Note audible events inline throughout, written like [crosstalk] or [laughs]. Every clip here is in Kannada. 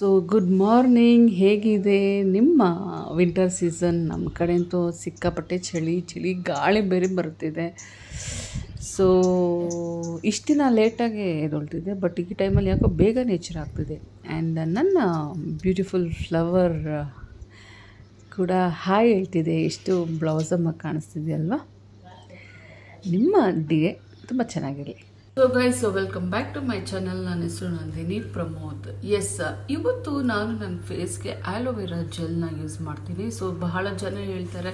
ಸೊ ಗುಡ್ ಮಾರ್ನಿಂಗ್ ಹೇಗಿದೆ ನಿಮ್ಮ ವಿಂಟರ್ ಸೀಸನ್ ನಮ್ಮ ಕಡೆ ಅಂತೂ ಸಿಕ್ಕಾಪಟ್ಟೆ ಚಳಿ ಚಳಿ, ಗಾಳಿ ಬೇರೆ ಬರ್ತಿದೆ ಸೊ ಇಷ್ಟು ದಿನ ಲೇಟಾಗಿ ಎದೊಳ್ತಿದೆ ಬಟ್ ಈ ಟೈಮಲ್ಲಿ ಯಾಕೋ ಬೇಗ ನೇಚರ್ ಆಗ್ತಿದೆ. ಆ್ಯಂಡ್ ನನ್ನ ಬ್ಯೂಟಿಫುಲ್ ಫ್ಲವರ್ ಕೂಡ ಹಾಯ್ ಹೇಳ್ತಿದೆ. ಎಷ್ಟು ಬ್ಲೌಸಮ್ಮ ಕಾಣಿಸ್ತಿದೆ ಅಲ್ವಾ? ನಿಮ್ಮ ಡಿಗೆ ತುಂಬ ಚೆನ್ನಾಗಿರಲಿ. So guys welcome back to my channel ನನ್ನ ಹೆಸರು ನಂದಿನಿ ಪ್ರಮೋದ್. ಎಸ್ ಇವತ್ತು ನಾನು ನನ್ನ ಫೇಸ್ಗೆ ಆಲೋವೆರಾ ಜೆಲ್ನ ಯೂಸ್ ಮಾಡ್ತೀನಿ. ಸೊ ಬಹಳ ಜನ ಹೇಳ್ತಾರೆ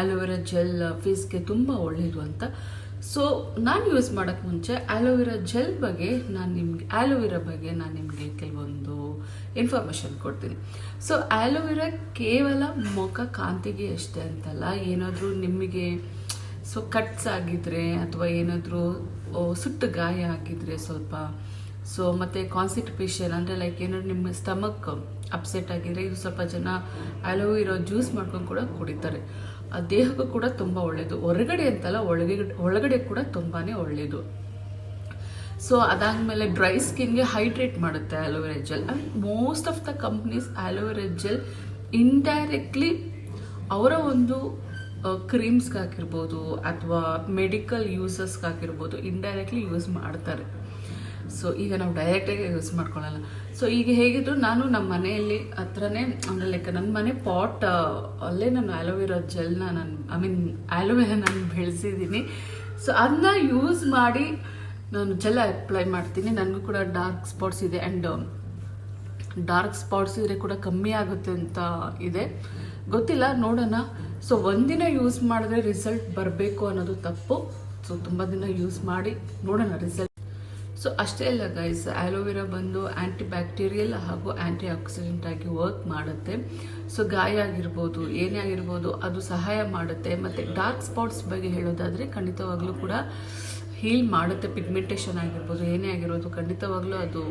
ಆಲೋವೆರಾ ಜೆಲ್ ಫೇಸ್ಗೆ ತುಂಬ ಒಳ್ಳೆಯದು ಅಂತ. ಸೊ ನಾನು ಯೂಸ್ ಮಾಡೋಕ್ಕೆ ಮುಂಚೆ ಆಲೋವೆರಾ ಜೆಲ್ ಬಗ್ಗೆ ನಾನು ನಿಮಗೆ ಆಲೋವೆರಾ ಬಗ್ಗೆ ನಾನು ನಿಮಗೆ ಕೆಲವೊಂದು ಇನ್ಫಾರ್ಮೇಷನ್ ಕೊಡ್ತೀನಿ. ಸೊ ಆಲೋವೆರಾ ಕೇವಲ ಮುಖ ಕಾಂತಿಗೆ ಅಷ್ಟೇ ಅಂತಲ್ಲ. ಏನಾದರೂ ನಿಮಗೆ ಸೊ ಕಟ್ಸ್ ಆಗಿದ್ರೆ ಅಥವಾ ಏನಾದರೂ ಸುಟ್ಟು ಗಾಯ ಆಗಿದ್ರೆ ಸ್ವಲ್ಪ. ಸೊ ಮತ್ತು ಕಾನ್ಸ್ಟಿಪೇಷನ್ ಅಂದರೆ ಲೈಕ್ ಏನಾದ್ರು ನಿಮ್ಮ ಸ್ಟಮಕ್ ಅಪ್ಸೆಟ್ ಆಗಿದ್ರೆ ಇದು ಸ್ವಲ್ಪ ಜನ ಅಲೋವಿರೋ ಜ್ಯೂಸ್ ಮಾಡ್ಕೊಂಡು ಕೂಡ ಕುಡಿತಾರೆ. ದೇಹಕ್ಕೂ ಕೂಡ ತುಂಬ ಒಳ್ಳೆಯದು ಹೊರಗಡೆ ಅಂತಲ್ಲ ಒಳಗಡೆ ಒಳಗಡೆ ಕೂಡ ತುಂಬಾ ಒಳ್ಳೆಯದು ಸೊ ಅದಾದಮೇಲೆ ಡ್ರೈ ಸ್ಕಿನ್ಗೆ ಹೈಡ್ರೇಟ್ ಮಾಡುತ್ತೆ aloe vera gel and most of the companies aloe vera gel indirectly ಅವರ ಒಂದು ಕ್ರೀಮ್ಸ್ಗೆ ಹಾಕಿರ್ಬೋದು ಅಥವಾ ಮೆಡಿಕಲ್ ಯೂಸಸ್ಗೆ ಹಾಕಿರ್ಬೋದು ಇಂಡೈರೆಕ್ಟ್ಲಿ ಯೂಸ್ ಮಾಡ್ತಾರೆ. ಸೊ ಈಗ ನಾವು ಡೈರೆಕ್ಟಾಗಿ ಯೂಸ್ ಮಾಡ್ಕೊಳ್ಳಲ್ಲ. ಸೊ ಈಗ ಹೇಗಿದ್ರು ನಾನು ನಮ್ಮ ಮನೆಯಲ್ಲಿ ಹತ್ರನೇ, ಅಂದರೆ ಲೈಕ್ ನನ್ನ ಮನೆ ಪಾಟ್ ಅಲ್ಲೇ ನಾನು ಆಲೋವೆರಾ ಜೆಲ್ನ ನಾನು ಐ ಮೀನ್ ಆಲೋವೆರಾ ನಾನು ಬೆಳೆಸಿದ್ದೀನಿ. ಸೊ ಅದನ್ನ ಯೂಸ್ ಮಾಡಿ ನಾನು ಜೆಲ್ ಅಪ್ಲೈ ಮಾಡ್ತೀನಿ. ನನಗೂ ಕೂಡ ಡಾರ್ಕ್ ಸ್ಪಾಟ್ಸ್ ಇದೆ ಆ್ಯಂಡ್ ಡಾರ್ಕ್ ಸ್ಪಾಟ್ಸ್ ಇದ್ರೆ ಕೂಡ ಕಮ್ಮಿ ಆಗುತ್ತೆ ಅಂತ ಇದೆ. ಗೊತ್ತಿಲ್ಲ, ನೋಡೋಣ. ಸೊ ಒಂದಿನ ಯೂಸ್ ಮಾಡಿದ್ರೆ ರಿಸಲ್ಟ್ ಬರಬೇಕು ಅನ್ನೋದು ತಪ್ಪು. ಸೊ ತುಂಬ ದಿನ ಯೂಸ್ ಮಾಡಿ ನೋಡೋಣ ರಿಸಲ್ಟ್ ಸೊ ಅಷ್ಟೇ ಅಲ್ಲ ಗೈಸ್ ಆಲೋವೆರಾ ಬಂದು ಆ್ಯಂಟಿ ಬ್ಯಾಕ್ಟೀರಿಯಲ್ ಹಾಗೂ ಆ್ಯಂಟಿ ಆಕ್ಸಿಡೆಂಟ್ ಆಗಿ ವರ್ಕ್ ಮಾಡುತ್ತೆ. ಸೊ ಗಾಯ ಆಗಿರ್ಬೋದು, ಏನೇ ಆಗಿರ್ಬೋದು, ಅದು ಸಹಾಯ ಮಾಡುತ್ತೆ. ಮತ್ತು ಡಾರ್ಕ್ ಸ್ಪಾಟ್ಸ್ ಬಗ್ಗೆ ಹೇಳೋದಾದರೆ ಖಂಡಿತವಾಗ್ಲೂ ಕೂಡ ಹೀಲ್ ಮಾಡುತ್ತೆ. ಪಿಗ್ಮೆಂಟೇಷನ್ ಆಗಿರ್ಬೋದು, ಏನೇ ಆಗಿರ್ಬೋದು ಖಂಡಿತವಾಗ್ಲೂ ಅದು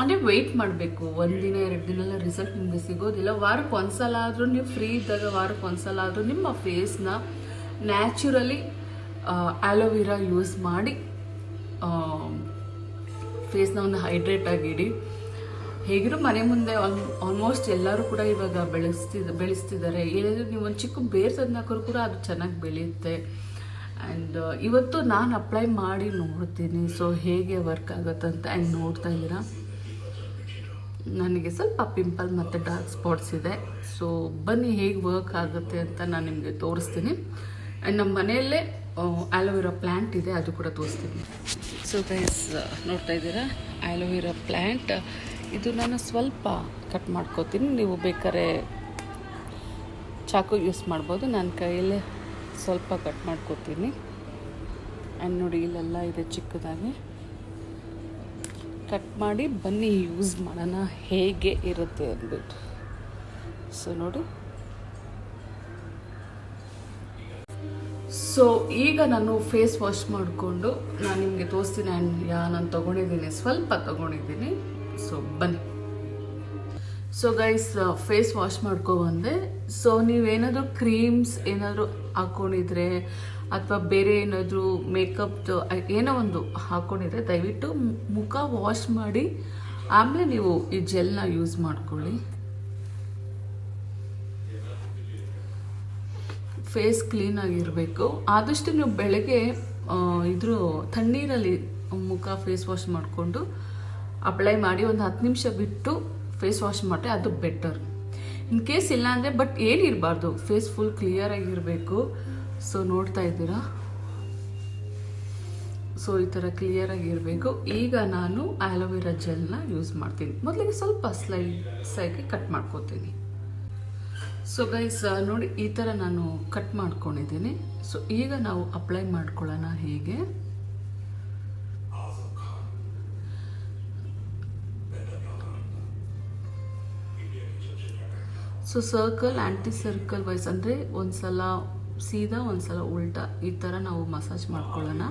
ಅಂದರೆ ವೆಯ್ಟ್ ಮಾಡಬೇಕು. ಒಂದಿನ ಎರಡು ದಿನ ಎಲ್ಲ ರಿಸಲ್ಟ್ ನಿಮಗೆ ಸಿಗೋದಿಲ್ಲ. ವಾರಕ್ಕೆ ಒಂದ್ಸಲ ಆದರೂ ನೀವು ಫ್ರೀ ಇದ್ದಾಗ ವಾರಕ್ಕೆ ಒಂದ್ಸಲ ಆದರೂ ನಿಮ್ಮ ಫೇಸ್ನ ನ್ಯಾಚುರಲಿ ಆಲೋವೆರಾ ಯೂಸ್ ಮಾಡಿ ಫೇಸ್ನ ಒಂದು ಹೈಡ್ರೇಟ್ ಆಗಿಡಿ ಹೇಗಿರೋ ಮನೆ ಮುಂದೆ ಆಲ್ ಆಲ್ಮೋಸ್ಟ್ ಎಲ್ಲರೂ ಕೂಡ ಇವಾಗ ಬೆಳೆಸ್ತಿದ್ ಬೆಳೆಸ್ತಿದ್ದಾರೆ. ಏನಾದರೂ ನೀವು ಒಂದು ಚಿಕ್ಕ ಬೇರ್ ತಂದಾಕರು ಕೂಡ ಅದು ಚೆನ್ನಾಗಿ ಬೆಳೆಯುತ್ತೆ. ಆ್ಯಂಡ್ ಇವತ್ತು ನಾನು ಅಪ್ಲೈ ಮಾಡಿ ನೋಡ್ತೀನಿ. ಸೊ ಹೇಗೆ ವರ್ಕ್ ಆಗುತ್ತಂತ ಆ್ಯಂಡ್ ನೋಡ್ತಾ ಇದ್ದೀರಾ? ನನಗೆ ಸ್ವಲ್ಪ ಪಿಂಪಲ್ ಮತ್ತು ಡಾರ್ಕ್ ಸ್ಪಾಟ್ಸ್ ಇದೆ. ಸೊ ಬನ್ನಿ ಹೇಗೆ ವರ್ಕ್ ಆಗುತ್ತೆ ಅಂತ ನಾನು ನಿಮಗೆ ತೋರಿಸ್ತೀನಿ. ಆ್ಯಂಡ್ ನಮ್ಮ ಮನೆಯಲ್ಲೇ ಆಲೋವೆರಾ ಪ್ಲ್ಯಾಂಟ್ ಇದೆ, ಅದು ಕೂಡ ತೋರಿಸ್ತೀನಿ. ಸೊ ಗೈಸ್ ನೋಡ್ತಾ ಇದ್ದೀರಾ? ಆಲೋವೆರಾ ಪ್ಲ್ಯಾಂಟ್ ಇದು ನಾನು ಸ್ವಲ್ಪ ಕಟ್ ಮಾಡ್ಕೋತೀನಿ. ನೀವು ಬೇಕಾದ್ರೆ ಚಾಕು ಯೂಸ್ ಮಾಡ್ಬೋದು. ನನ್ನ ಕೈಯಲ್ಲೇ ಸ್ವಲ್ಪ ಕಟ್ ಮಾಡ್ಕೋತೀನಿ. ಆ್ಯಂಡ್ ನೋಡಿ, ಇಲ್ಲೆಲ್ಲ ಇದೆ ಚಿಕ್ಕದಾಗಿ. ಕಟ್ ಮಾಡಿ, ಬನ್ನಿ, ಯೂಸ್ ಮಾಡೋಣ. ಹೇಗೆ ಇರುತ್ತೆ ಅಂದ್ಬಿಟ್ಟು. ಸೊ ನೋಡಿ. ಸೊ ಈಗ ನಾನು ಫೇಸ್ ವಾಶ್ ಮಾಡಿಕೊಂಡು, ನಾನು ನಿಮಗೆ ತೋರಿಸ್ತೀನಿ ಆ್ಯಂಡ್ ಯಾ ನಾನು ತೊಗೊಂಡಿದ್ದೀನಿ. ಸ್ವಲ್ಪ ತೊಗೊಂಡಿದ್ದೀನಿ. ಸೊ ಬನ್ನಿ. ಸೊ ಗೈಸ್ ಫೇಸ್ ವಾಶ್ ಮಾಡ್ಕೊಬಂದೆ ಸೊ ನೀವೇನಾದರೂ ಕ್ರೀಮ್ಸ್ ಏನಾದರೂ ಹಾಕ್ಕೊಂಡಿದ್ರೆ ಅಥವಾ ಬೇರೆ ಏನಾದರೂ ಮೇಕಪ್ದು, ಏನೋ ಒಂದು ಹಾಕ್ಕೊಂಡಿದ್ರೆ ದಯವಿಟ್ಟು ಮುಖ ವಾಶ್ ಮಾಡಿ, ಆಮೇಲೆ ನೀವು ಈ ಜೆಲ್ನ ಯೂಸ್ ಮಾಡ್ಕೊಳ್ಳಿ. ಫೇಸ್ ಕ್ಲೀನ್ ಆಗಿರಬೇಕು. ಆದಷ್ಟು ನೀವು ಬೆಳಗ್ಗೆ ಇದ್ರ ತಣ್ಣೀರಲ್ಲಿ ಮುಖ ಫೇಸ್ ವಾಶ್ ಮಾಡಿಕೊಂಡು ಅಪ್ಲೈ ಮಾಡಿ ಒಂದು ಹತ್ತು ನಿಮಿಷ ಬಿಟ್ಟು ಫೇಸ್ ವಾಶ್ ಮಾಡಿ ಅದು ಬೆಟರ್ ಇನ್ ಕೇಸ್ ಇಲ್ಲ ಅಂದರೆ ಬಟ್ ಏನಿರಬಾರ್ದು ಫೇಸ್ ಫುಲ್ ಕ್ಲಿಯರ್ ಆಗಿರಬೇಕು. ಸೊ ನೋಡ್ತಾ ಇದ್ದೀರಾ? ಸೊ ಈ ಥರ ಕ್ಲಿಯರ್ ಆಗಿರಬೇಕು. ಈಗ ನಾನು ಆಲೋವೆರಾ ಜೆಲ್ನ ಯೂಸ್ ಮಾಡ್ತೀನಿ. ಮೊದಲಿಗೆ ಸ್ವಲ್ಪ ಸ್ಲೈಸ್ ಆಗಿ ಕಟ್ ಮಾಡ್ಕೋತೀನಿ. ಸೊ ಗೈಸ್ ನೋಡಿ, ಈ ಥರ ನಾನು ಕಟ್ ಮಾಡ್ಕೊಂಡಿದ್ದೀನಿ. ಸೊ ಈಗ ನಾವು ಅಪ್ಲೈ ಮಾಡ್ಕೊಳ್ಳೋಣ ಹೇಗೆ? So circle anti circle wise ಅಂದರೆ ಒಂದು ಸಲ ಸೀದಾ ಒಂದು ಸಲ ಉಲ್ಟಾ ಈ ಥರ ನಾವು ಮಸಾಜ್ ಮಾಡ್ಕೊಳ್ಳೋಣ.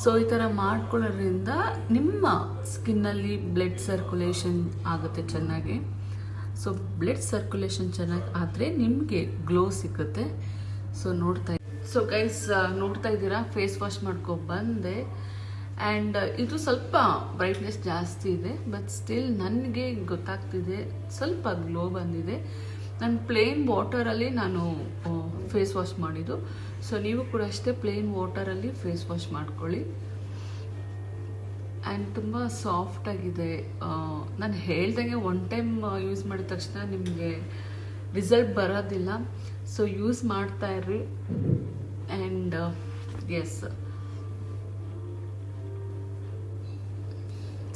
ಸೊ ಈ ಥರ ಮಾಡ್ಕೊಳ್ಳೋದ್ರಿಂದ ನಿಮ್ಮ ಸ್ಕಿನ್ನಲ್ಲಿ ಬ್ಲಡ್ ಸರ್ಕ್ಯುಲೇಷನ್ ಆಗುತ್ತೆ ಚೆನ್ನಾಗಿ. ಸೊ ಬ್ಲಡ್ ಸರ್ಕ್ಯುಲೇಷನ್ ಚೆನ್ನಾಗಿ ಆದರೆ ನಿಮಗೆ ಗ್ಲೋ ಸಿಗುತ್ತೆ. ಸೊ ನೋಡ್ತಾ ಸೊ ಗೈಸ್ ನೋಡ್ತಾ ಇದ್ದೀರಾ? ಫೇಸ್ ವಾಶ್ ಮಾಡ್ಕೊ ಬಂದೆ. ಆ್ಯಂಡ್ ಇದು ಸ್ವಲ್ಪ ಬ್ರೈಟ್ನೆಸ್ ಜಾಸ್ತಿ ಇದೆ ಬಟ್ ಸ್ಟಿಲ್ ನನಗೆ ಗೊತ್ತಾಗ್ತಿದೆ, ಸ್ವಲ್ಪ ಗ್ಲೋ ಬಂದಿದೆ. ನಾನು ಪ್ಲೇನ್ ವಾಟರಲ್ಲಿ ನಾನು ಫೇಸ್ ವಾಶ್ ಮಾಡಿದ್ದು. ಸೊ ನೀವು ಕೂಡ ಅಷ್ಟೇ ಪ್ಲೇನ್ ವಾಟರಲ್ಲಿ ಫೇಸ್ ವಾಶ್ ಮಾಡ್ಕೊಳ್ಳಿ. ಆ್ಯಂಡ್ ತುಂಬ ಸಾಫ್ಟಾಗಿದೆ ನಾನು ಹೇಳ್ದಂಗೆ ಒನ್ ಟೈಮ್ ಯೂಸ್ ಮಾಡಿದ ತಕ್ಷಣ ನಿಮಗೆ ರಿಸಲ್ಟ್ ಬರೋದಿಲ್ಲ. ಸೊ ಯೂಸ್ ಮಾಡ್ತಾ ಇರ್ರಿ. ಆ್ಯಂಡ್ ಎಸ್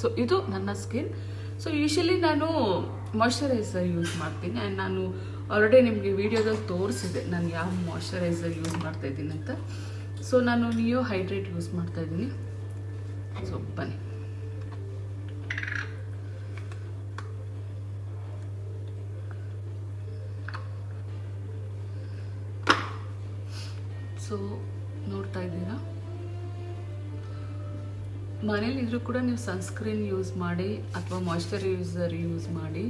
ಸೊ ಇದು ನನ್ನ ಸ್ಕಿನ್ ಸೊ ಯೂಶಲಿ ನಾನು ಮಾಯಶ್ಚರೈಸರ್ ಯೂಸ್ ಮಾಡ್ತೀನಿ. ಆ್ಯಂಡ್ ನಾನು ಆಲ್ರೆಡಿ ನಿಮಗೆ ವಿಡಿಯೋದಲ್ಲಿ ತೋರಿಸಿದೆ ನಾನು ಯಾವ ಮಾಯ್ಶ್ಚರೈಸರ್ ಯೂಸ್ ಮಾಡ್ತಾ ಇದ್ದೀನಿ ಅಂತ. ಸೊ ನಾನು ನಿಯೋ ಹೈಡ್ರೇಟ್ ಯೂಸ್ ಮಾಡ್ತಾ ಇದ್ದೀನಿ. ಸೊ ಬನ್ನಿ. ಸೊ ನೋಡ್ತಾ ಇದ್ದೀರಾ? ಮನೇಲಿದ್ರೂ ಕೂಡ ನೀವು ಸನ್ಸ್ಕ್ರೀನ್ ಯೂಸ್ ಮಾಡಿ ಅಥವಾ ಮಾಯಿಶ್ಚರೈಸರ್ ಯೂಸ್ ಮಾಡಿ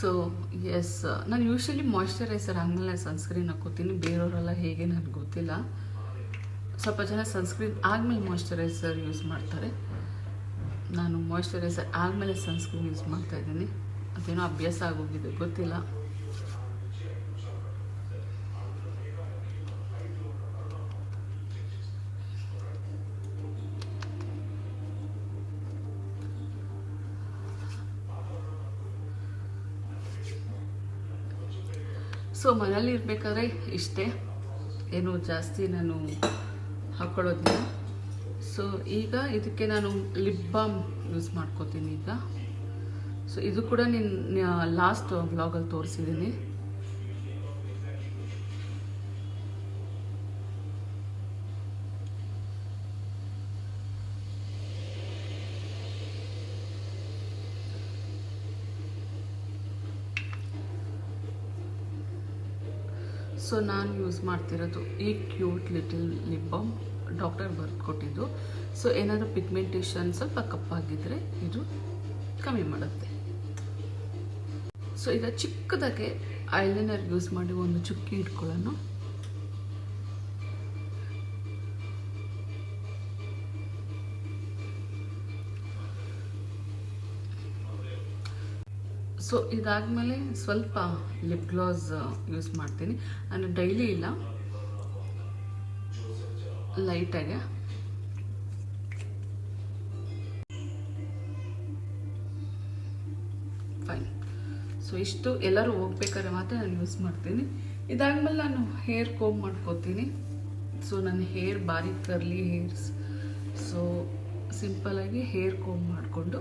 ಸೊ ಎಸ್ ನಾನು ಯೂಶ್ವಲಿ ಮಾಯ್ಶ್ಚರೈಸರ್ ಆದಮೇಲೆ ಸನ್ಸ್ಕ್ರೀನ್ ಹಾಕೋತೀನಿ ಬೇರೆಯವರೆಲ್ಲ ಹೇಗೆ ನನಗೆ ಗೊತ್ತಿಲ್ಲ. ಸ್ವಲ್ಪ ಜನ ಸನ್ಸ್ಕ್ರೀನ್ ಆದಮೇಲೆ ಮಾಯ್ಶ್ಚರೈಸರ್ ಯೂಸ್ ಮಾಡ್ತಾರೆ. ನಾನು ಮಾಯ್ಶ್ಚರೈಸರ್ ಆದಮೇಲೆ ಸನ್ಸ್ಕ್ರೀನ್ ಯೂಸ್ ಮಾಡ್ತಾ ಇದ್ದೀನಿ. ಅದೇನೋ ಅಭ್ಯಾಸ ಆಗೋಗಿದೆ, ಗೊತ್ತಿಲ್ಲ. ಸೊ ಮನೇಲಿ ಇರಬೇಕಾದ್ರೆ ಇಷ್ಟೇ. ಏನು ಜಾಸ್ತಿ ನಾನು ಹಾಕ್ಕೊಳ್ಳೋದಿಲ್ಲ ಸೊ ಈಗ ಇದಕ್ಕೆ ನಾನು ಲಿಪ್ ಬಾಮ್ ಯೂಸ್ ಮಾಡ್ಕೋತೀನಿ ಈಗ. ಸೊ ಇದು ಕೂಡ ನಿನ್ನ ಲಾಸ್ಟ್ ಬ್ಲಾಗಲ್ಲಿ ತೋರಿಸಿದ್ದೀನಿ. ಸೊ ನಾನು ಯೂಸ್ ಮಾಡ್ತಿರೋದು ಈ cute little lip balm doctor ಬರ್ದು ಕೊಟ್ಟಿದ್ದು. ಸೊ ಏನಾದರೂ ಪಿಗ್ಮೆಂಟೇಷನ್ ಸ್ವಲ್ಪ ಕಪ್ಪಾಗಿದ್ದರೆ ಇದು ಕಮ್ಮಿ ಮಾಡುತ್ತೆ. ಸೊ ಈಗ ಚಿಕ್ಕದಾಗೆ ಐಲೈನರ್ ಯೂಸ್ ಮಾಡಿ ಒಂದು ಚುಕ್ಕಿ ಇಟ್ಕೊಳ್ಳೋಣ. ಸೊ ಇದಾದಮೇಲೆ ಸ್ವಲ್ಪ ಲಿಪ್ ಗ್ಲಾಸ್ ಯೂಸ್ ಮಾಡ್ತೀನಿ. ಅಂದರೆ ಡೈಲಿ ಇಲ್ಲ. ಲೈಟಾಗೆ ಫೈನ್ ಸೊ ಇಷ್ಟು ಎಲ್ಲರೂ ಹೋಗ್ಬೇಕಾದ್ರೆ ಮಾತ್ರ ನಾನು ಯೂಸ್ ಮಾಡ್ತೀನಿ. ಇದಾದ್ಮೇಲೆ ನಾನು ಹೇರ್ ಕೋಮ್ ಮಾಡ್ಕೋತೀನಿ. ಸೊ ನನ್ನ hair very curly hairs so ಆಗಿ ಹೇರ್ ಕೋಮ್ ಮಾಡಿಕೊಂಡು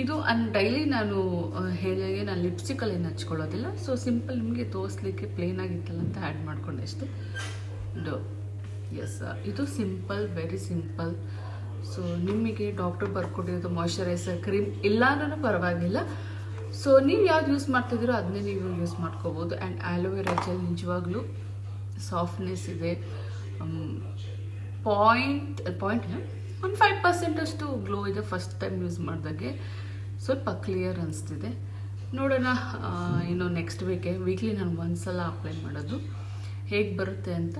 ಇದು ಅನ್ ಡೈಲಿ ನಾನು ಹೇಳಿಗೆ ನಾನು ಲಿಪ್ಸ್ಟಿಕಲ್ಲಿ ಏನು ಹಚ್ಕೊಳ್ಳೋದಿಲ್ಲ ಸೊ ಸಿಂಪಲ್ ನಿಮಗೆ ತೋರಿಸ್ಲಿಕ್ಕೆ ಪ್ಲೇನ್ ಆಗಿತ್ತಲ್ಲ ಅಂತ ಆ್ಯಡ್ ಮಾಡ್ಕೊಂಡೆ ಅಷ್ಟೇ. ಡೋ ಎಸ್ ಇದು ಸಿಂಪಲ್ ವೆರಿ ಸಿಂಪಲ್ ಸೊ ನಿಮಗೆ ಡಾಕ್ಟರ್ ಬರ್ಕೊಟ್ಟಿರೋದು ಮಾಯ್ಶ್ಚರೈಸರ್ ಕ್ರೀಮ್ ಇಲ್ಲ ಅನ್ನೂ ಪರವಾಗಿಲ್ಲ. ಸೊ ನೀವು ಯಾವ್ದು ಯೂಸ್ ಮಾಡ್ತಿದ್ದೀರೋ ಅದನ್ನೇ ನೀವು ಯೂಸ್ ಮಾಡ್ಕೋಬೋದು. ಆ್ಯಂಡ್ ಆಲೋವೆರಾ ಜೆಲ್ ನಿಜವಾಗ್ಲೂ ಸಾಫ್ಟ್ನೆಸ್ ಇದೆ. ಪಾಯಿಂಟ್ ಪಾಯಿಂಟ್ ಒಂದು ಫೈವ್ ಪರ್ಸೆಂಟ್ ಅಷ್ಟು ಗ್ಲೋ ಇದೆ ಫಸ್ಟ್ ಟೈಮ್ ಯೂಸ್ ಮಾಡಿದಾಗೆ. ಸ್ವಲ್ಪ ಕ್ಲಿಯರ್ ಅನಿಸ್ತಿದೆ. ನೋಡೋಣ ಇನ್ನು ನೆಕ್ಸ್ಟ್ ವೀಕೆ ವೀಕ್ಲಿ ನಾನು ಒಂದು ಸಲ ಅಪ್ಲೈ ಮಾಡೋದು. ಹೇಗೆ ಬರುತ್ತೆ ಅಂತ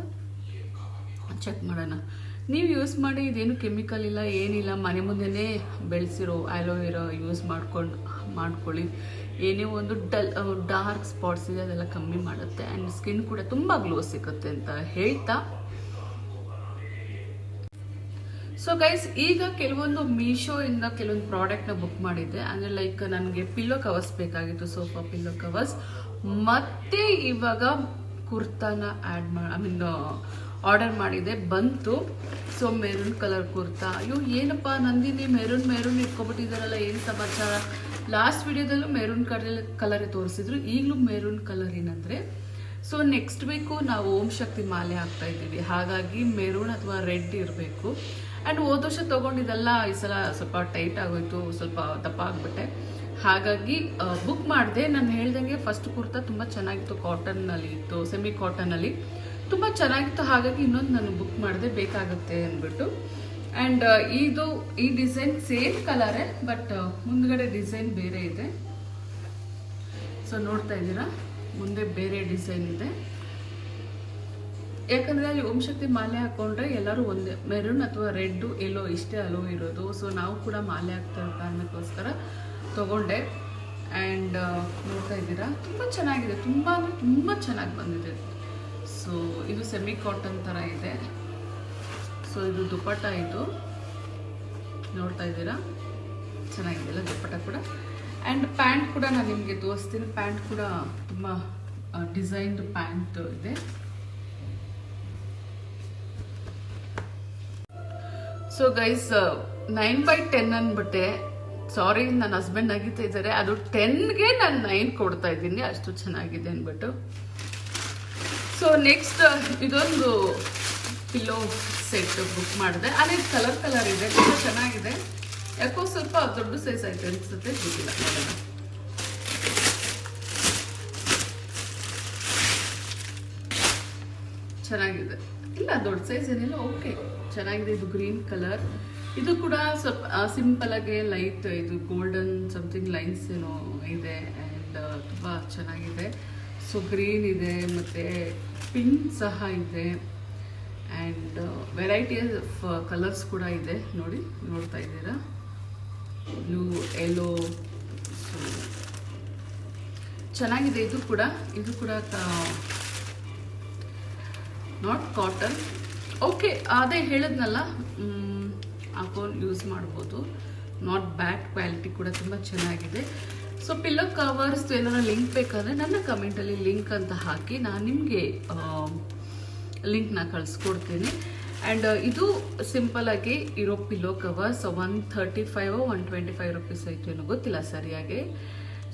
ಚೆಕ್ ಮಾಡೋಣ. ನೀವು ಯೂಸ್ ಮಾಡಿ, ಇದೇನು ಕೆಮಿಕಲ್ ಇಲ್ಲ, ಏನಿಲ್ಲ, ಮನೆ ಮುಂದೆನೇ ಬೆಳೆಸಿರೋ ಆಲೋವೆರಾ ಯೂಸ್ ಮಾಡ್ಕೊಂಡು, ಮಾಡ್ಕೊಳ್ಳಿ. ಏನೇ ಒಂದು ಡಲ್ ಡಾರ್ಕ್ ಸ್ಪಾಟ್ಸ್ ಇದೆ, ಅದೆಲ್ಲ ಕಮ್ಮಿ ಮಾಡುತ್ತೆ. ಆ್ಯಂಡ್ ಸ್ಕಿನ್ ಕೂಡ ತುಂಬ ಗ್ಲೋ ಸಿಗುತ್ತೆ ಅಂತ ಹೇಳ್ತಾ ಸೊ ಗೈಸ್ ಈಗ ಕೆಲವೊಂದು ಮೀಶೋ ಇಂದ ಕೆಲವೊಂದು ಪ್ರಾಡಕ್ಟ್ನ ಬುಕ್ ಮಾಡಿದ್ದೆ. ಅಂದರೆ ಲೈಕ್ ನನಗೆ ಪಿಲ್ಲೋ ಕವರ್ಸ್ ಬೇಕಾಗಿತ್ತು ಸೋಫಾ ಪಿಲ್ಲೋ ಕವರ್ಸ್ ಮತ್ತೆ ಇವಾಗ ಕುರ್ತಾನ ಆ್ಯಡ್ ಮಾಡಿ ಐ ಮೀನ್ ಆರ್ಡರ್ ಮಾಡಿದೆ ಬಂತು. So maroon colour kurta. ಅಯ್ಯೋ, ಏನಪ್ಪ ನಂದಿನಿ ಮೆರೂನ್ ಮೆರೂನ್ ಇಟ್ಕೊಬಿಟ್ಟಿದಾರಲ್ಲ ಏನು ಸಮಾಚಾರ? ಲಾಸ್ಟ್ ವಿಡಿಯೋದಲ್ಲೂ ಮೆರೂನ್ ಕಲರ್ ಕಲರೇ ತೋರಿಸಿದ್ರು. ಈಗಲೂ ಮೆರೂನ್ ಕಲರ್ ಏನಂದರೆ ಸೊ ನೆಕ್ಸ್ಟ್ ವೀಕು ನಾವು ಓಂ ಶಕ್ತಿ ಮಾಲೆ ಹಾಕ್ತಾ ಇದ್ದೀವಿ. ಹಾಗಾಗಿ ಮೆರೂನ್ ಅಥವಾ ರೆಡ್ ಇರಬೇಕು. ಆ್ಯಂಡ್ ಹೋದ ವರ್ಷ ತೊಗೊಂಡಿದ್ದೆಲ್ಲ ಈ ಸಲ ಸ್ವಲ್ಪ ಟೈಟ್ ಆಗೋಯ್ತು, ಸ್ವಲ್ಪ ದಪ್ಪ ಆಗಿಬಿಟ್ಟೆ ಹಾಗಾಗಿ ಬುಕ್ ಮಾಡಿದೆ. ನಾನು ಹೇಳ್ದಂಗೆ ಫಸ್ಟ್ ಕುರ್ತಾ ತುಂಬ ಚೆನ್ನಾಗಿತ್ತು ಕಾಟನ್ನಲ್ಲಿ ಇತ್ತು ಸೆಮಿ ಕಾಟನಲ್ಲಿ ತುಂಬ ಚೆನ್ನಾಗಿತ್ತು. ಹಾಗಾಗಿ ಇನ್ನೊಂದು ನಾನು ಬುಕ್ ಮಾಡಿದೆ, ಬೇಕಾಗುತ್ತೆ ಅಂದ್ಬಿಟ್ಟು. ಆ್ಯಂಡ್ ಇದು, ಈ ಡಿಸೈನ್ ಸೇಮ್ ಕಲರೇ ಬಟ್ ಮುಂದ್ಗಡೆ ಡಿಸೈನ್ ಬೇರೆ ಇದೆ. ಸೊ ನೋಡ್ತಾ ಇದ್ದೀರಾ? ಮುಂದೆ ಬೇರೆ ಡಿಸೈನ್ ಇದೆ. ಯಾಕಂದ್ರೆ ಅಲ್ಲಿ ಓಂ ಶಕ್ತಿ ಮಾಲೆ ಹಾಕೊಂಡ್ರೆ ಎಲ್ಲರೂ ಒಂದೇ, ಮೆರೂನ್ ಅಥವಾ ರೆಡ್ ಎಲ್ಲೋ ಇಷ್ಟೇ ಅಲೋ ಇರೋದು. ಸೊ ನಾವು ಕೂಡ ಮಾಲೆ ಹಾಕ್ತಾ ಕಾರಣಕ್ಕೋಸ್ಕರ ತಗೊಂಡೆ. ಆ್ಯಂಡ್ ನೋಡ್ತಾ ಇದ್ದೀರಾ? ತುಂಬ ಚೆನ್ನಾಗಿದೆ. ತುಂಬ ಅಂದರೆ ತುಂಬ ಚೆನ್ನಾಗಿ ಬಂದಿದೆ. ಸೊ ಇದು ಸೆಮಿ ಕಾಟನ್ ಥರ ಇದೆ. ಸೊ ಇದು ದುಪ್ಪಟ್ಟ ಇದು. ನೋಡ್ತಾ ಇದ್ದೀರಾ? ಚೆನ್ನಾಗಿದೆಯಲ್ಲ ದುಪ್ಪಟ್ಟ ಕೂಡ? ಆ್ಯಂಡ್ ಪ್ಯಾಂಟ್ ಕೂಡ ನಾನು ನಿಮಗೆ ತೋರಿಸ್ತೀನಿ. ಪ್ಯಾಂಟ್ ಕೂಡ ತುಂಬ ಡಿಸೈನ್ಡ್ ಪ್ಯಾಂಟ್ ಇದೆ. So guys nine by ten ಅಂದ್ಬಿಟ್ಟೆ sorry ನನ್ನ ಹಸ್ಬೆಂಡ್ ಆಗಿತಾ ಇದ್ದಾರೆ. ಅದು ಟೆನ್ಗೆ ನಾನು ನೈನ್ ಕೊಡ್ತಾ ಇದ್ದೀನಿ. ಅಷ್ಟು ಚೆನ್ನಾಗಿದೆ ಅಂದ್ಬಿಟ್ಟು ಸೊ ನೆಕ್ಸ್ಟ್ ಇದೊಂದು ಪಿಲ್ಲೋ ಸೆಟ್ ಬುಕ್ ಮಾಡಿದೆ. ಅದೇ ಕಲರ್ ಕಲರ್ ಇದೆ. ತುಂಬ ಚೆನ್ನಾಗಿದೆ. ಯಾಕೋ ಸ್ವಲ್ಪ ದೊಡ್ಡ ಸೈಜ್ ಆಯ್ತು ಅನ್ಸುತ್ತೆ. ಗೊತ್ತಿಲ್ಲ. ಚೆನ್ನಾಗಿದೆ. ಇಲ್ಲ, ದೊಡ್ಡ ಸೈಜ್ ಏನಿಲ್ಲ ಓಕೆ ಚೆನ್ನಾಗಿದೆ, ಇದು ಗ್ರೀನ್ ಕಲರ್ ಇದು ಕೂಡ ಸ್ವಲ್ಪ ಸಿಂಪಲ್ ಆಗಿ ಲೈಟ್ ಇದು ಗೋಲ್ಡನ್ ಸಮಥಿಂಗ್ ಲೈನ್ಸ್ ಏನೋ ಇದೆ ಆ್ಯಂಡ್ ತುಂಬ ಚೆನ್ನಾಗಿದೆ. ಸೊ ಗ್ರೀನ್ ಇದೆ, ಮತ್ತು ಪಿಂಕ್ ಸಹ ಇದೆ ಆ್ಯಂಡ್ ವೆರೈಟಿ ಆಫ್ ಕಲರ್ಸ್ ಕೂಡ ಇದೆ. ನೋಡಿ, ನೋಡ್ತಾ ಇದ್ದೀರಾ? ಬ್ಲೂ ಎಲ್ಲೋ ಚೆನ್ನಾಗಿದೆ ಇದು ಕೂಡ. ಇದು ಕೂಡ ನಾಟ್ ಕಾಟನ್ ಓಕೆ ಅದೇ ಹೇಳಿದ್ನಲ್ಲ ಅಕೌಂಟ್ ಯೂಸ್ ಮಾಡ್ಬೋದು. ನಾಟ್ ಬ್ಯಾಡ್ ಕ್ವಾಲಿಟಿ ಕೂಡ ತುಂಬ ಚೆನ್ನಾಗಿದೆ. ಸೊ ಪಿಲ್ಲೋ ಕವರ್ಸ್ ಏನಾರ ಲಿಂಕ್ ಬೇಕಾದರೆ ನನ್ನ ಕಮೆಂಟಲ್ಲಿ ಲಿಂಕ್ ಅಂತ ಹಾಕಿ, ನಾನು ನಿಮಗೆ ಲಿಂಕ್ನ ಕಳಿಸ್ಕೊಡ್ತೀನಿ. ಆ್ಯಂಡ್ ಇದು ಸಿಂಪಲಾಗಿ ಇರೋ pillow covers one thirty five one twenty five rupees ಆಯಿತು ಏನೋ ಗೊತ್ತಿಲ್ಲ ಸರಿಯಾಗಿ.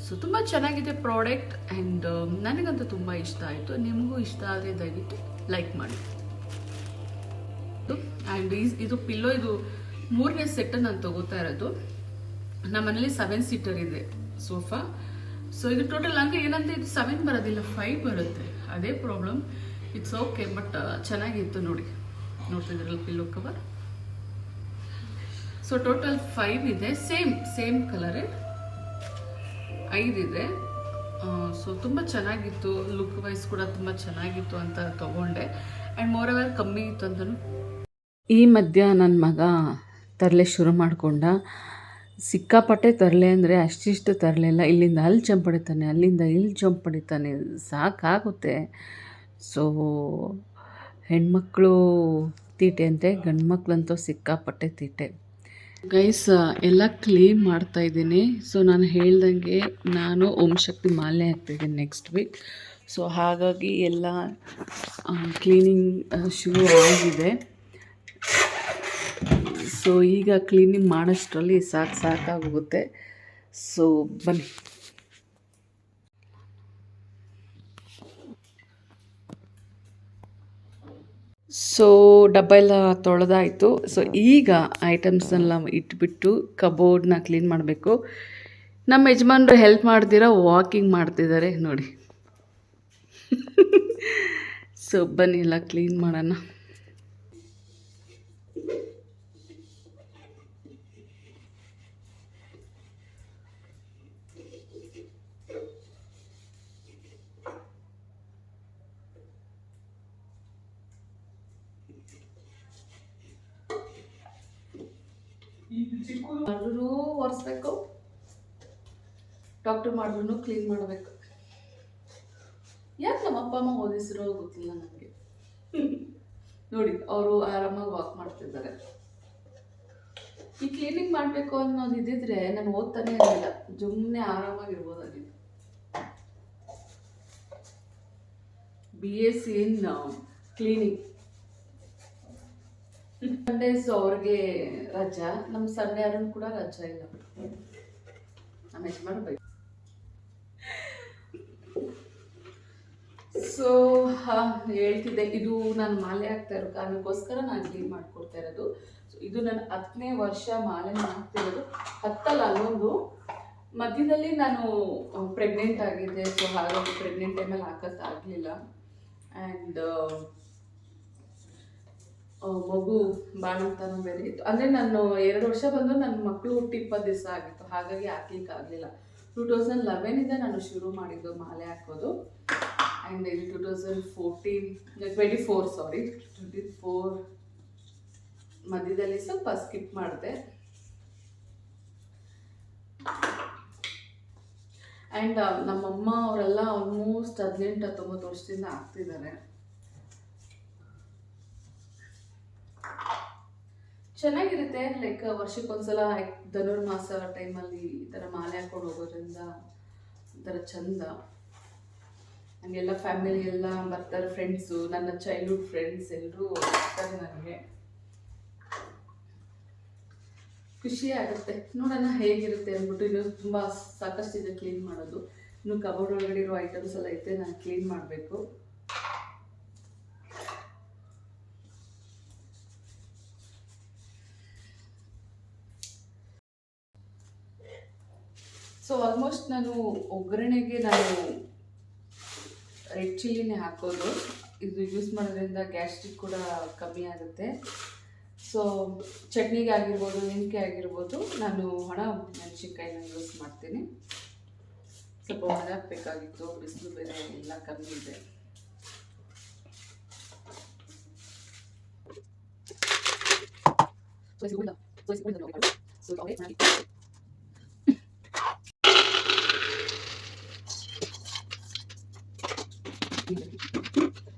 ಸೊ ತುಂಬ ಚೆನ್ನಾಗಿದೆ ಪ್ರಾಡಕ್ಟ್ ಆ್ಯಂಡ್ ನನಗಂತೂ ತುಂಬ ಇಷ್ಟ ಆಯಿತು. ನಿಮಗೂ ಇಷ್ಟ ಆದರೆ ದಯವಿಟ್ಟು ಲೈಕ್ ಮಾಡಿ. ಆ್ಯಂಡ್ ಇದು ಪಿಲ್ಲೋ ಇದು ಮೂರನೇ ಸೆಟ್ ನಾನು ತಗೋತಾ ಇರೋದು. ನಮ್ಮ ಮನೇಲಿ ಸೆವೆನ್ ಸೀಟರ್ ಇದೆ ಸೋಫಾ ಸೊ ಇದು ಟೋಟಲ್ ಹಂಗೆ ಏನಂತ ಇದು ಸೆವೆನ್ ಬರೋದಿಲ್ಲ ಫೈವ್ ಬರುತ್ತೆ. ಅದೇ ಪ್ರಾಬ್ಲಮ್ ಇಟ್ಸ್ ಓಕೆ ಬಟ್ ಚೆನ್ನಾಗಿತ್ತು ನೋಡಿ. ನೋಡ್ತಿದ್ರಲ್ಲ pillow cover so total five ಇದೆ. ಸೇಮ್ ಸೇಮ್ ಕಲರೇ ಐದಿದೆ. ಸೊ ತುಂಬ ಚೆನ್ನಾಗಿತ್ತು ಲುಕ್ ವೈಸ್ ಕೂಡ ತುಂಬ ಚೆನ್ನಾಗಿತ್ತು ಅಂತ ತಗೊಂಡೆ. ಆ್ಯಂಡ್ ಮೋರ್ ಅವರ್ ಕಮ್ಮಿ ಇತ್ತು ಅಂತಲೂ ಈ ಮಧ್ಯ ನನ್ನ ಮಗ ತರಲೆ ಶುರು ಮಾಡಿಕೊಂಡ. ಸಿಕ್ಕಾಪಟ್ಟೆ ತರಲೆ ಅಂದರೆ ಅಷ್ಟಿಷ್ಟು ತರಲೆಲ್ಲ ಇಲ್ಲಿಂದ ಅಲ್ಲಿ ಜಂಪ್ ಅಲ್ಲಿಂದ ಇಲ್ಲಿ ಜಂಪ್ ಸಾಕಾಗುತ್ತೆ. ಸೊ ಹೆಣ್ಮಕ್ಳು ತೀಟೆ ಅಂತೆ ಗಂಡು ಮಕ್ಕಳಂತೂ ಸಿಕ್ಕಾಪಟ್ಟೆ ತೀಟೆ. ಗೈಸ್ ಎಲ್ಲ ಕ್ಲೀನ್ ಮಾಡ್ತಾ ಇದ್ದೀನಿ. ಸೊ ನಾನು ಹೇಳ್ದಂಗೆ ನಾನು ಓಂ ಶಕ್ತಿ ಮಾಲೆ ಹಾಕ್ತಿದ್ದೀನಿ ನೆಕ್ಸ್ಟ್ ವೀಕ್ ಸೊ ಹಾಗಾಗಿ ಎಲ್ಲ ಕ್ಲೀನಿಂಗ್ ಶುರು ಆಗಿದೆ. ಸೊ ಈಗ ಕ್ಲೀನಿಂಗ್ ಮಾಡೋಷ್ಟರಲ್ಲಿ ಸಾಕು ಸಾಕಾಗೋಗುತ್ತೆ. ಸೊ ಬನ್ನಿ. ಸೊ ಡಬ್ಬ ಎಲ್ಲ ತೊಳೆದಾಯಿತು. ಸೊ ಈಗ ಐಟಮ್ಸನ್ನೆಲ್ಲ ಇಟ್ಬಿಟ್ಟು ಕಬೋರ್ಡ್ನ ಕ್ಲೀನ್ ಮಾಡಬೇಕು. ನಮ್ಮ ಯಜಮಾನರು ಹೆಲ್ಪ್ ಮಾಡ್ತೀರಾ ವಾಕಿಂಗ್ ಮಾಡ್ತಿದ್ದಾರೆ ನೋಡಿ. [laughs] ಸೊ ಬನ್ನಿ ಎಲ್ಲ ಕ್ಲೀನ್ ಮಾಡೋಣ. ಮಾಡಿದ್ರು ಒರೆಸ್ಬೇಕು. ಡಾಕ್ಟರ್ ಮಾಡಿದ್ರು ಕ್ಲೀನ್ ಮಾಡಬೇಕು. ಯಾಕೆ ನಮ್ಮ ಅಪ್ಪ ಅಮ್ಮ ಓದಿಸಿರೋ ಗೊತ್ತಿಲ್ಲ ನನಗೆ ನೋಡಿ, ಅವರು ಆರಾಮಾಗಿ ವಾಕ್ ಮಾಡ್ತಿದ್ದಾರೆ. ಈ ಕ್ಲೀನಿಂಗ್ ಮಾಡಬೇಕು ಅನ್ನೋದು ಇದ್ದಿದ್ರೆ ನಾನು ಓದ್ತಾನೆ ಇರಲಿಲ್ಲ. ಸುಮ್ಮನೆ ಆರಾಮಾಗಿರ್ಬೋದಾಗಿತ್ತು. Busy in cleaning Sundays ಅವ್ರಿಗೆ ರಜಾ. ನಮ್ಮ ಸಂಡೇ ಕೂಡ ರಜಾ ಇಲ್ಲ. ನಮ್ಮ ಯಜಮಾನ ಬೈ ಸೊ ಹೇಳ್ತಿದ್ದೆ, ಇದು ನಾನು ಮಾಲೆ ಹಾಕ್ತಾ ಇರೋ ಕಾರಣಕ್ಕೋಸ್ಕರ ನಾನು ಕ್ಲೀನ್ ಮಾಡ್ಕೊಡ್ತಾ ಇರೋದು. ಇದು ನನ್ನ ಹತ್ತನೇ ವರ್ಷ ಮಾಲೆ ಹಾಕ್ತಿರೋದು ಹತ್ತಲ್ಲ ಅಲ್ಲೊಂದು. ಮಧ್ಯದಲ್ಲಿ ನಾನು ಪ್ರೆಗ್ನೆಂಟ್ ಆಗಿದ್ದೆ. ಸೊ ಹಾಗಾಗಿ ಪ್ರೆಗ್ನೆಂಟ್ ಟೈಮಲ್ಲಿ ಹಾಕೋಕ್ಕಾಗಲಿಲ್ಲ ಆ್ಯಂಡ್ ಮಗು ಬಾಣಂತನ ಬೇರೆ ಇತ್ತು. ಅಂದರೆ ನಾನು ಎರಡು ವರ್ಷ ಬಂದು ನನ್ನ ಮಕ್ಕಳು ಹುಟ್ಟಿ ಇಪ್ಪತ್ತು ದಿವಸ ಆಗಿತ್ತು. ಹಾಗಾಗಿ ಹಾಕ್ಲಿಕ್ಕೆ ಆಗಲಿಲ್ಲ. ಟೂ ತೌಸಂಡ್ ಲೆವೆನಿಂದ ನಾನು ಶುರು ಮಾಡಿದ್ದು ಮಾಲೆ ಹಾಕೋದು. ಆ್ಯಂಡ್ ಇದು two thousand fourteen twenty four sorry twenty four ಮಧ್ಯದಲ್ಲಿ ಸ್ವಲ್ಪ ಸ್ಕಿಪ್ ಮಾಡಿದೆ. ಆ್ಯಂಡ್ ನಮ್ಮಮ್ಮ ಅವರೆಲ್ಲ ಆಲ್ಮೋಸ್ಟ್ ಹದಿನೆಂಟು ಹತ್ತೊಂಬತ್ತು ವರ್ಷದಿಂದ ಆಗ್ತಿದ್ದಾರೆ. ಚೆನ್ನಾಗಿರುತ್ತೆ ಲೈಕ್ ವರ್ಷಕ್ಕೊಂದ್ಸಲ ಧನುರ್ಮಾಸ ಟೈಮಲ್ಲಿ ಈ ಥರ ಮಾಲೆ ಹಾಕೊಂಡು ಹೋಗೋದ್ರಿಂದ ಒಂಥರ ಚಂದ. ನನಗೆಲ್ಲ ಫ್ಯಾಮಿಲಿ ಎಲ್ಲ ಬರ್ತಾರೆ ಫ್ರೆಂಡ್ಸು ನನ್ನ ಚೈಲ್ಡ್ಹುಡ್ ಫ್ರೆಂಡ್ಸ್ ಎಲ್ಲರೂ ಬರ್ತಾರೆ ನನಗೆ. ಖುಷಿ ಆಗುತ್ತೆ. ನೋಡೋಣ ಹೇಗಿರುತ್ತೆ ಅಂದ್ಬಿಟ್ಟು ಇನ್ನು ತುಂಬ ಸಾಕಷ್ಟು ಇದೆ ಕ್ಲೀನ್ ಮಾಡೋದು. ಇನ್ನು ಕಬೋರ್ಡ್ ಒಳಗಡೆ ಇರೋ ಐಟಮ್ಸ್ ಎಲ್ಲ ಐತೆ, ನಾನು ಕ್ಲೀನ್ ಮಾಡಬೇಕು. ಆಲ್ಮೋಸ್ಟ್ ನಾನು ಒಗ್ಗರಣೆಗೆ ನಾನು ರೆಡ್ ಚಿಲ್ಲಿನೇ ಹಾಕೋದು. ಇದು ಯೂಸ್ ಮಾಡೋದ್ರಿಂದ ಗ್ಯಾಸ್ಟ್ರಿಕ್ ಕೂಡ ಕಮ್ಮಿ ಆಗುತ್ತೆ. ಸೊ ಚಟ್ನಿಗೆ ಆಗಿರ್ಬೋದು ಮೆಣಕೆ ಆಗಿರ್ಬೋದು, ನಾನು ಒಣ ಮೆಣಸಿನ್ಕಾಯಿನ ಯೂಸ್ ಮಾಡ್ತೀನಿ. ಸ್ವಲ್ಪ ಒಣ ಹಾಕಬೇಕಾಗಿತ್ತು ಬಿಸಿಲು ಬೇರೆ ಎಲ್ಲ ಕಮ್ಮಿ ಇದೆ. ಸೊ ಸೊ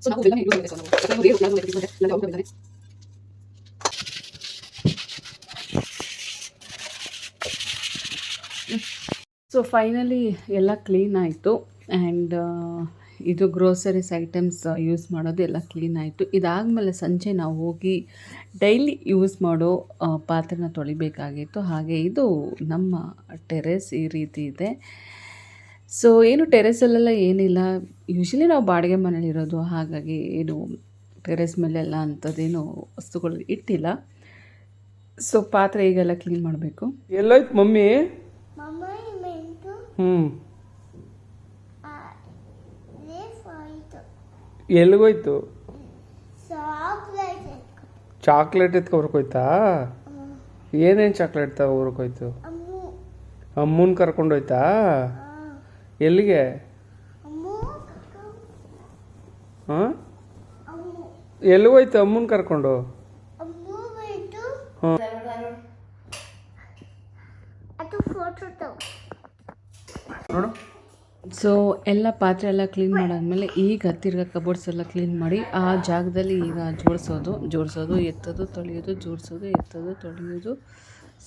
ಸೊ ಫೈನಲಿ ಎಲ್ಲ ಕ್ಲೀನ್ ಆಯಿತು. ಆ್ಯಂಡ್ ಇದು ಗ್ರೋಸರೀಸ್ ಐಟಮ್ಸ್ ಯೂಸ್ ಮಾಡೋದು ಎಲ್ಲ ಕ್ಲೀನ್ ಆಯಿತು. ಇದಾದಮೇಲೆ ಸಂಜೆ ನಾವು ಹೋಗಿ ಡೈಲಿ ಯೂಸ್ ಮಾಡೋ ಪಾತ್ರೆನ ತೊಳಿಬೇಕಾಗಿತ್ತು. ಹಾಗೆ ಇದು ನಮ್ಮ ಟೆರೆಸ್ ಈ ರೀತಿ ಇದೆ. ಸೊ ಏನು ಟೆರೆಸಲ್ಲೆಲ್ಲ ಏನಿಲ್ಲ. ಯೂಶ್ವಲಿ ನಾವು ಬಾಡಿಗೆ ಮನೇಲಿರೋದು ಹಾಗಾಗಿ ಏನು ಟೆರೆಸ್ ಮೇಲೆಲ್ಲ ಅಂಥದ್ದೇನು ವಸ್ತುಗಳು ಇಟ್ಟಿಲ್ಲ. ಸೊ ಪಾತ್ರೆ ಈಗೆಲ್ಲ ಕ್ಲೀನ್ ಮಾಡಬೇಕು. ಎಲ್ಲೋಯ್ತು ಮಮ್ಮಿ? ಹ್ಞೂ. ಎಲ್ಲಿಗೋಯ್ತು. ಚಾಕ್ಲೇಟ್ ಎತ್ಕೊ ಹೊರಕೋಯ್ತಾ ಏನೇನು ಚಾಕ್ಲೇಟ್ ತಗೋರ್ಕೋಯ್ತು. ಅಮ್ಮನ ಕರ್ಕೊಂಡೋಯ್ತಾ? ಎಲ್ಲಿಗೆ? ಎಲ್ಲಿ ಹಾಂ. ಎಲ್ಲಿಗೋಯ್ತು ಅಮ್ಮನ ಕರ್ಕೊಂಡು? Amu mento. ಹಾಂ. ಅದು ಫೋಟೋ ತಗೋ. ನೋಡು. ಸೊ ಎಲ್ಲ ಪಾತ್ರೆ ಎಲ್ಲ ಕ್ಲೀನ್ ಮಾಡಾದ್ಮೇಲೆ ಈಗ ತಿರ್ಗ ಕಬೋರ್ಡ್ಸ್ ಎಲ್ಲ ಕ್ಲೀನ್ ಮಾಡಿ ಆ ಜಾಗದಲ್ಲಿ ಈಗ ಜೋಡಿಸೋದು ಜೋಡಿಸೋದು ಎತ್ತೋದು ತೊಳೆಯೋದು ಜೋಡಿಸೋದು ಎತ್ತೋದು ತೊಳೆಯೋದು.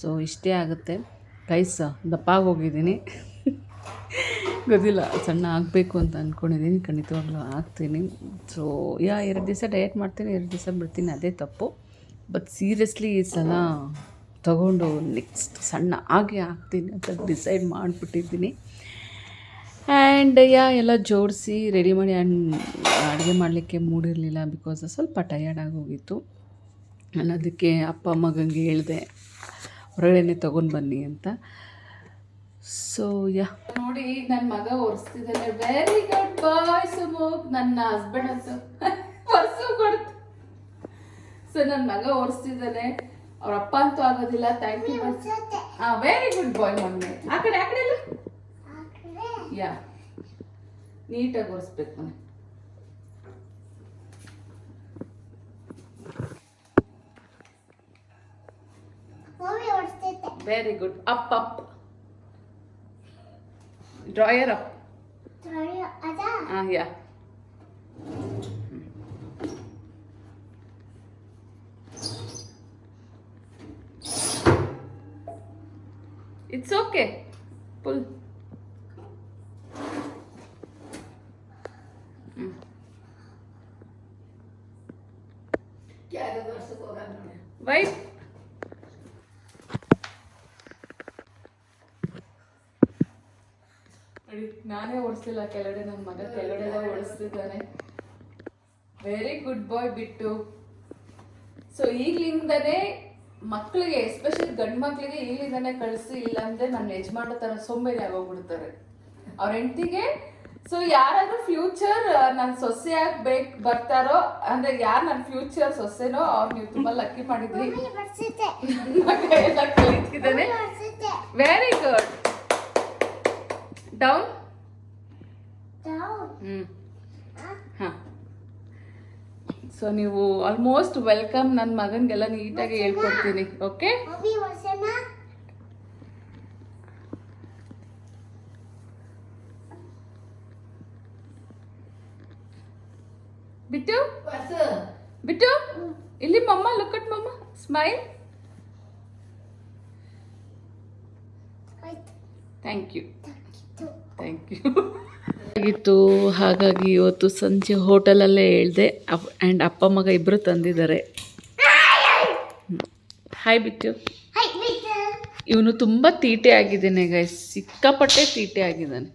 ಸೊ ಇಷ್ಟೇ ಆಗುತ್ತೆ. ಕೈಸ ದಪ್ಪ ಹೋಗಿದ್ದೀನಿ. ಗೊತ್ತಿಲ್ಲ, ಸಣ್ಣ ಆಗಬೇಕು ಅಂತ ಅಂದ್ಕೊಂಡಿದ್ದೀನಿ ಖಂಡಿತವಾಗ್ಲೂ ಆಗ್ತೀನಿ. ಸೊ ಯಾ, ಎರಡು ದಿವಸ ಡಯಟ್ ಮಾಡ್ತೀನಿ, ಎರಡು ದಿವಸ ಬಿಡ್ತೀನಿ, ಅದೇ ತಪ್ಪು. ಬಟ್ ಸೀರಿಯಸ್ಲಿ ಈ ಸಲ ತಗೊಂಡು ನೆಕ್ಸ್ಟ್ ಸಣ್ಣ ಆಗಿ ಆಗ್ತೀನಿ ಅಂತ ಡಿಸೈಡ್ ಮಾಡಿಬಿಟ್ಟಿದ್ದೀನಿ. ಆ್ಯಂಡ್ ಯಾ, ಎಲ್ಲ ಜೋಡಿಸಿ ರೆಡಿ ಮಾಡಿ ಆ್ಯಂಡ್ ಅಡುಗೆ ಮಾಡಲಿಕ್ಕೆ ಮೂಡಿರಲಿಲ್ಲ ಬಿಕಾಸ್ ಸ್ವಲ್ಪ ಟಯರ್ಡ್ ಆಗೋಗಿತ್ತು ನಾನು ಅದಕ್ಕೆ ಅಪ್ಪ ಮಗಂಗೆ ಹೇಳಿದೆ, ಹೊರಗಡೆನೆ ತೊಗೊಂಡು ಬನ್ನಿ ಅಂತ. ಸೊ ಯಾ ನೋಡಿ ನನ್ನ [laughs] ಮಗ ಒರೆಸ್ತಿದ್ದಾನೆ ವೆರಿ ಗುಡ್ ಬಾಯ್ ಸುಮುಕ್ ನನ್ನ ಹಸ್ಬೆಂಡ್ ಅಂತ. ಒರೆಸು ಕೊಡ್ತು. ಸೊ ನನ್ನ ಮಗ ಒರೆಸ್ತಿದ್ದಾನೆ ಅವ್ರ ಅಪ್ಪ ಅಂತೂ ಆಗೋದಿಲ್ಲ. ಥ್ಯಾಂಕ್ ಯು ಹಾಂ ವೆರಿ ಗುಡ್ ಬಾಯ್ ಮೊನ್ನೆ. ಆ ಕಡೆ ಆ ಕಡೆ ಇಲ್ಲ ಯಾ ನೀಟಾಗಿ ಒರೆಸ್ಬೇಕು ಮನೆ very good up up. Draw your up. Draw your Ah, yeah. It's okay. Pull. Mm. White. ನಾನೇ ಓಡಿಸ್ಲಿಲ್ಲ ಕೆಳಗಡೆ ನನ್ನ ಮಗ ಕೆಳಗಡೆ ಓಡಿಸ್ತಿದ್ದಾನೆ. ವೆರಿ ಗುಡ್ ಬಾಯ್ ಬಿಟ್ಟು. ಸೊ ಈಗ್ಲಿಂದನೇ ಮಕ್ಕಳಿಗೆ ಎಸ್ಪೆಷಲಿ ಗಂಡು ಮಕ್ಕಳಿಗೆ ಇಲ್ಲಿಂದಾನೆ ಕಳಿಸಿ ಇಲ್ಲಾಂದ್ರೆ ನನ್ನ ಯಜಮಾನ ತರ ಸೋಂಬೇರಿ ಆಗೋಗ್ಬಿಡ್ತಾರೆ. ಅವ್ರ ಹೆಂಡತಿಗೆ ಸೊ ಯಾರಾದ್ರೂ ಫ್ಯೂಚರ್ ನನ್ನ ಸೊಸೆ ಆಗ್ಬೇಕು ಬರ್ತಾರೋ ಅಂದ್ರೆ ಯಾರು ನನ್ನ ಫ್ಯೂಚರ್ ಸೊಸೆನೋ ಅವ್ರು ನೀವು ತುಂಬಾ ಲಕ್ಕಿ ಮಾಡಿದ್ರಿ. ವೆರಿ ಗುಡ್ ಡೌನ್ ಹಾಂ. ಸೊ ನೀವು ಆಲ್ಮೋಸ್ಟ್ ವೆಲ್ಕಮ್ ನನ್ನ ಮಗನಿಗೆಲ್ಲ ನೀಟಾಗಿ ಹೇಳ್ಕೊಡ್ತೀನಿ ಓಕೆ ಬಿಟ್ಟು? ಬಿಟ್ಟು? ಇಲ್ಲಿ mamma look at mamma smile thank you thank you ಆಗಿತ್ತು ಹಾಗಾಗಿ ಇವತ್ತು ಸಂಜೆ ಹೋಟೆಲಲ್ಲೇ ಹೇಳಿದೆ. ಅಪ್ ಆ್ಯಂಡ್ ಅಪ್ಪ ಮಗ ಇಬ್ಬರು ತಂದಿದ್ದಾರೆ. ಹಾಯ್ ಬಿಟ್ಟು ಇವನು ತುಂಬ ತೀಟೆ ಆಗಿದ್ದಾನೆ ಗೈಸ್ ಸಿಕ್ಕಾಪಟ್ಟೆ ತೀಟೆ ಆಗಿದ್ದಾನೆ.